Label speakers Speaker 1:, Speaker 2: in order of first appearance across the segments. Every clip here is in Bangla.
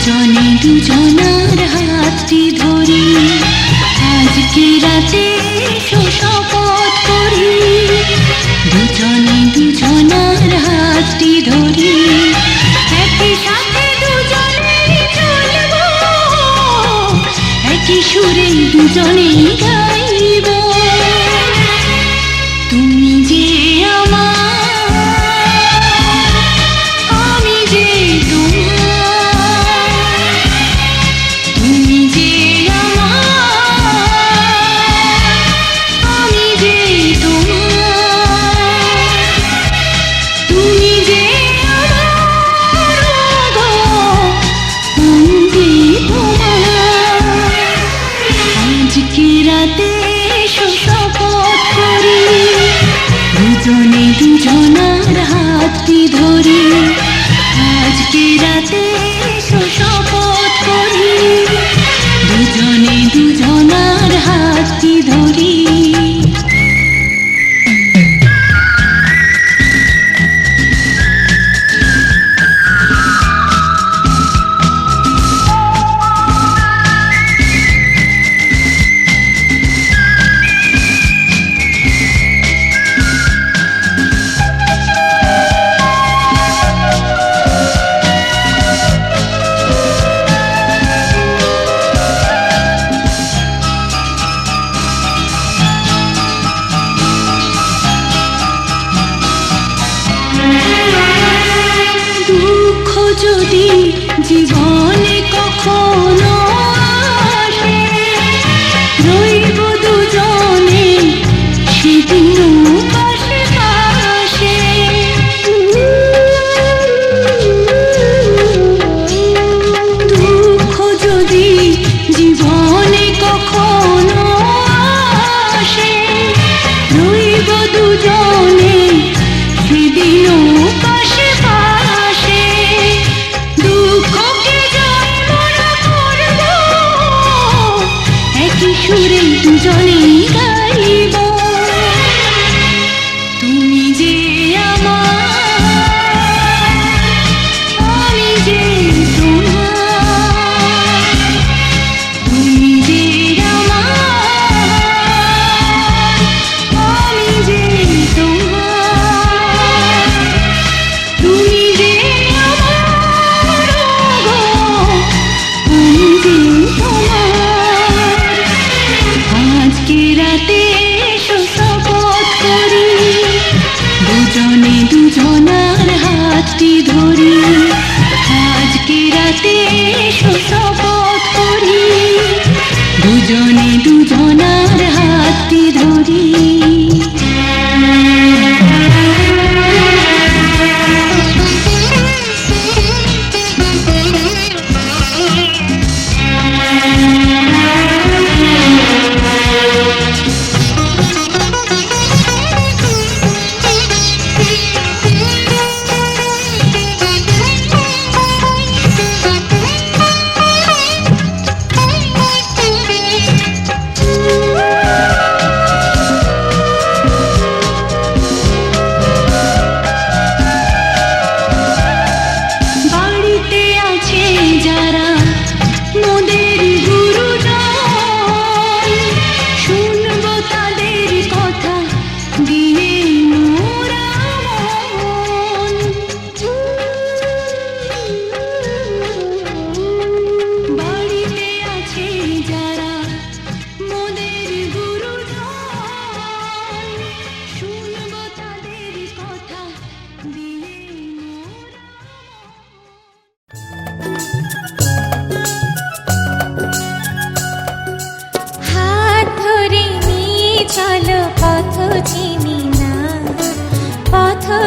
Speaker 1: দুজনে দুজনার হাতটি ধরি। আজকে রাতে শপথ করি। দুজনে দুজনার হাতটি ধরি। একই সাথে দুজনেই চলব। একই সুরে দুজনেই
Speaker 2: मुझे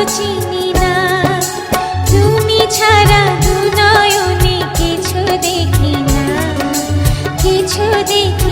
Speaker 2: চিনি না। ছাড়া দু নয়নে কিছু দেখি না। কিছু দেখি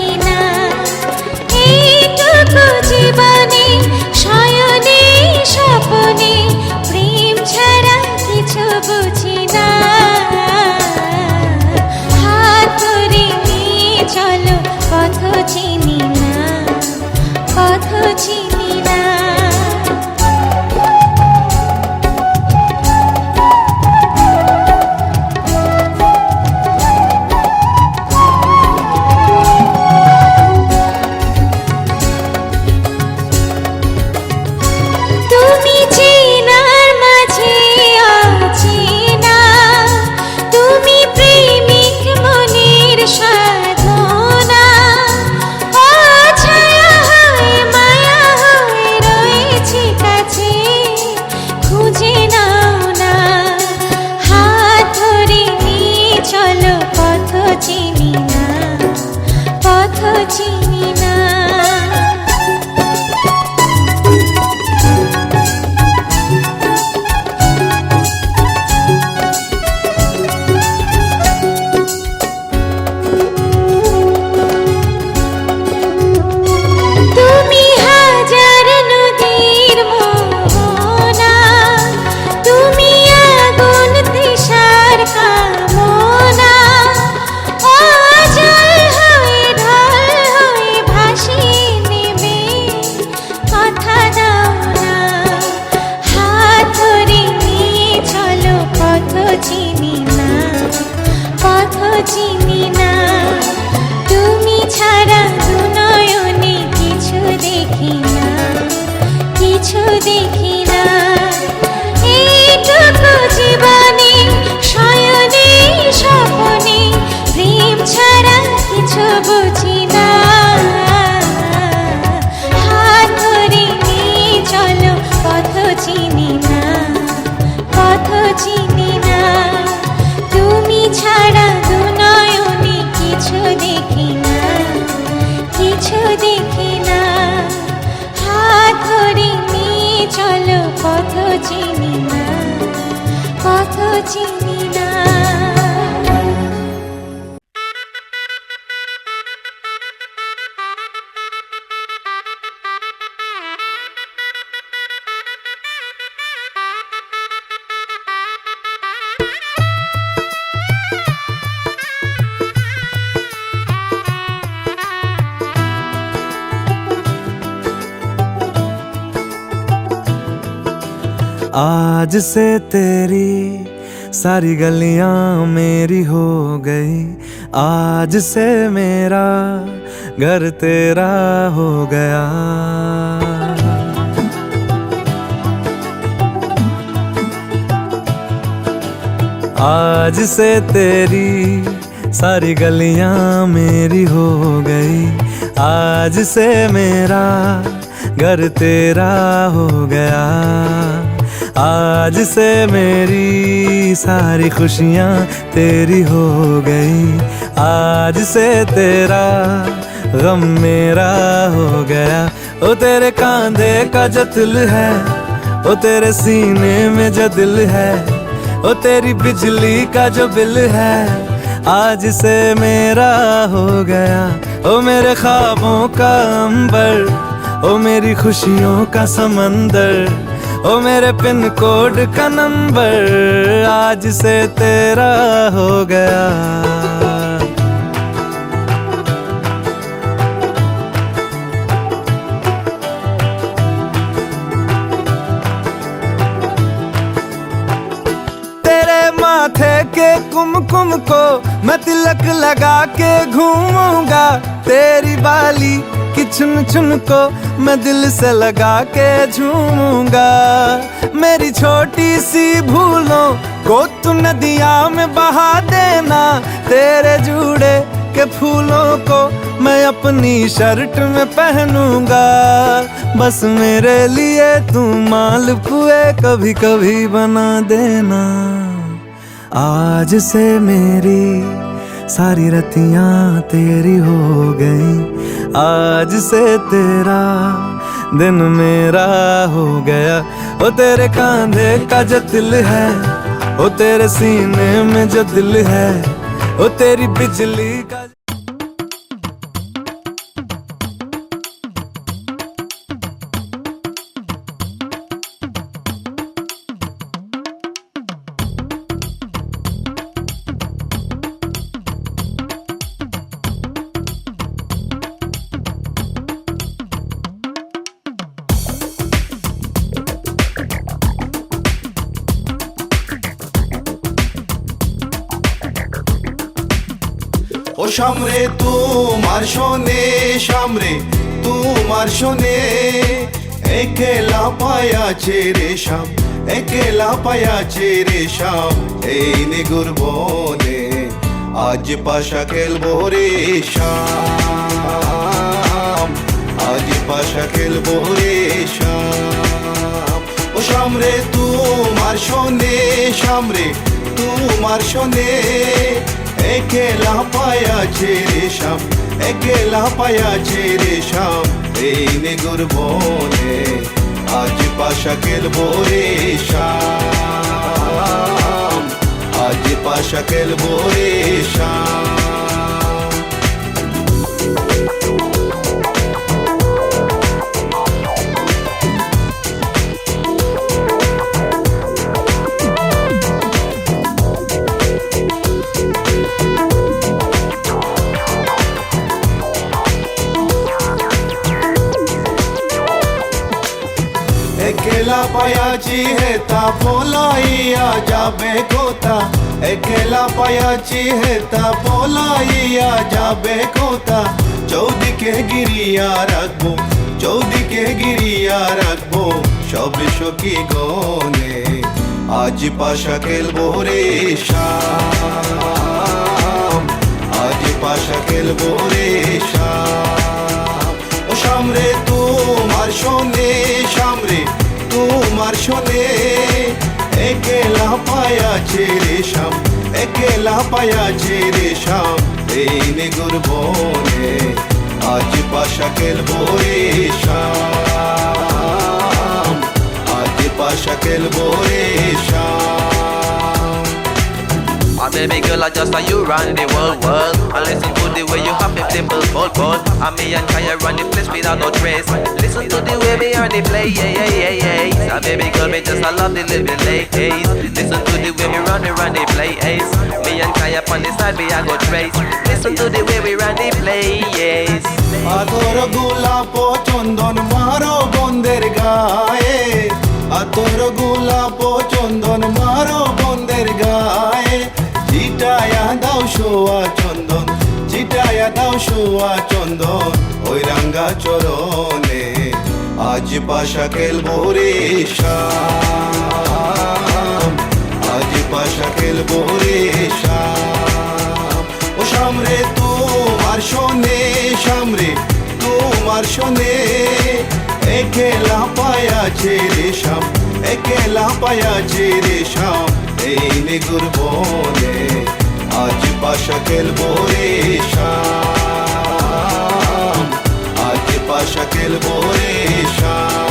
Speaker 3: आज से तेरी सारी गलियाँ मेरी हो गई। आज से मेरा घर तेरा हो गया। आज से तेरी सारी गलियाँ मेरी हो गई। आज से मेरा घर तेरा हो गया। आज से मेरी सारी खुशियाँ तेरी हो गई। आज से तेरा गम मेरा हो गया। ओ तेरे कांधे का जो दिल है, ओ तेरे सीने में जो दिल है, ओ तेरी बिजली का जो बिल है, आज से मेरा हो गया। ओ मेरे ख्वाबों का अंबर, ओ मेरी खुशियों का समंदर ओ मेरे पिन कोड का नंबर, आज से तेरा हो गया। तेरे माथे के कुमकुम को मैं तिलक लगा के घूमूँगा, तेरी बाली चुन चुन को मैं दिल से लगा के झूमूँगा। मेरी छोटी सी भूलों को तू नदिया में बहा देना। तेरे जूड़े के फूलों को मैं अपनी शर्ट में पहनूँगा। बस मेरे लिए तू माल पुए कभी कभी बना देना। आज से मेरी सारी रतियाँ तेरी हो गई। आज से तेरा दिन मेरा हो गया। वो तेरे कांधे का जो दिल है वो तेरे सीने में जो दिल है वो तेरी बिजली का
Speaker 4: সামরে, তোমার শোনে, সামরে, তোমার শোনে। একেলা পায়াছে রে শাম একেলা পায়াছে রে শাম এই নিগুর বনে আজ পাশা খেলব রে শাম আজ পাশা খেলব রে শাম ও সামরে, তোমার শোনে, সামরে, তোমার শোনে। একেলা পায়াছে রে শাম একেলা পায়াছে রে শাম এই নেগুর বনে আজ পাশা খেলব রে শাম আজ পাশা খেলব রে শাম পায়াছি হেতা পলাইয়া যাবে কোথা একেলা পায়াছি হেতা পলাইয়া যাবে কোথা চৌদিকে গিরিয়া রাখব চৌদিকে গিরিয়া রাখব সব সখী গনে আজ পাশা খেলব রে শাম আজ পাশা খেলব রে শাম ও সামরে তোমার শোনে সামরে তোমার শোনে একেলা পায়াছে রেশম একেলা পায়াছে রেশম এই নেগুর বনে আজ পাশা খেলব রেশম আজ পাশা খেলব বোরে
Speaker 5: Ah, Baby girl, I just saw you run the world, world. I listen to the way you have a simple bold, bold And me and Kaya run the place without no trace. Listen to the way we and the play, yeah, yeah, yeah, yeah. So baby girl, me just I love the little ladies. Listen to the way we run, me run the play, ace Me and Kaya on the side, me I go trace. Listen to the way we run the play, yes
Speaker 4: I got a gula pot শোয়া চন্দন ওই রাঙ্গা চরণে আজ পাশা খেলব রে শাম আজ পাশা খেলব রে শাম ও সামরে তোমার শোনে সামরে তোমার শোনে। একেলা পায়াছে রেশম একেলা পায়াছে রেশম এই নিগুর বনে আজ পাশা খেলব রে শাম আজ পাশা খেলব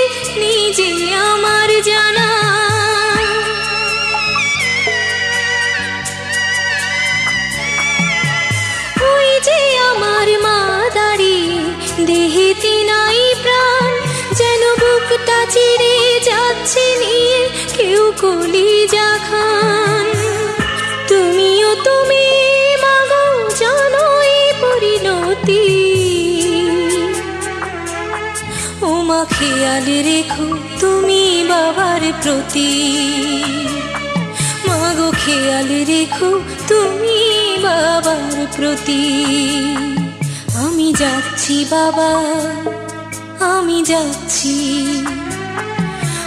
Speaker 6: কেউ কলি খান। তুমিও তুমি, মাগো জানো এই পরিণতি। ও মা খেয়াল রেখো তুমি বাবার প্রতি। মাগো খেয়াল রেখো তুমি বাবার প্রতি। আমি যাচ্ছি বাবা, আমি যাচ্ছি।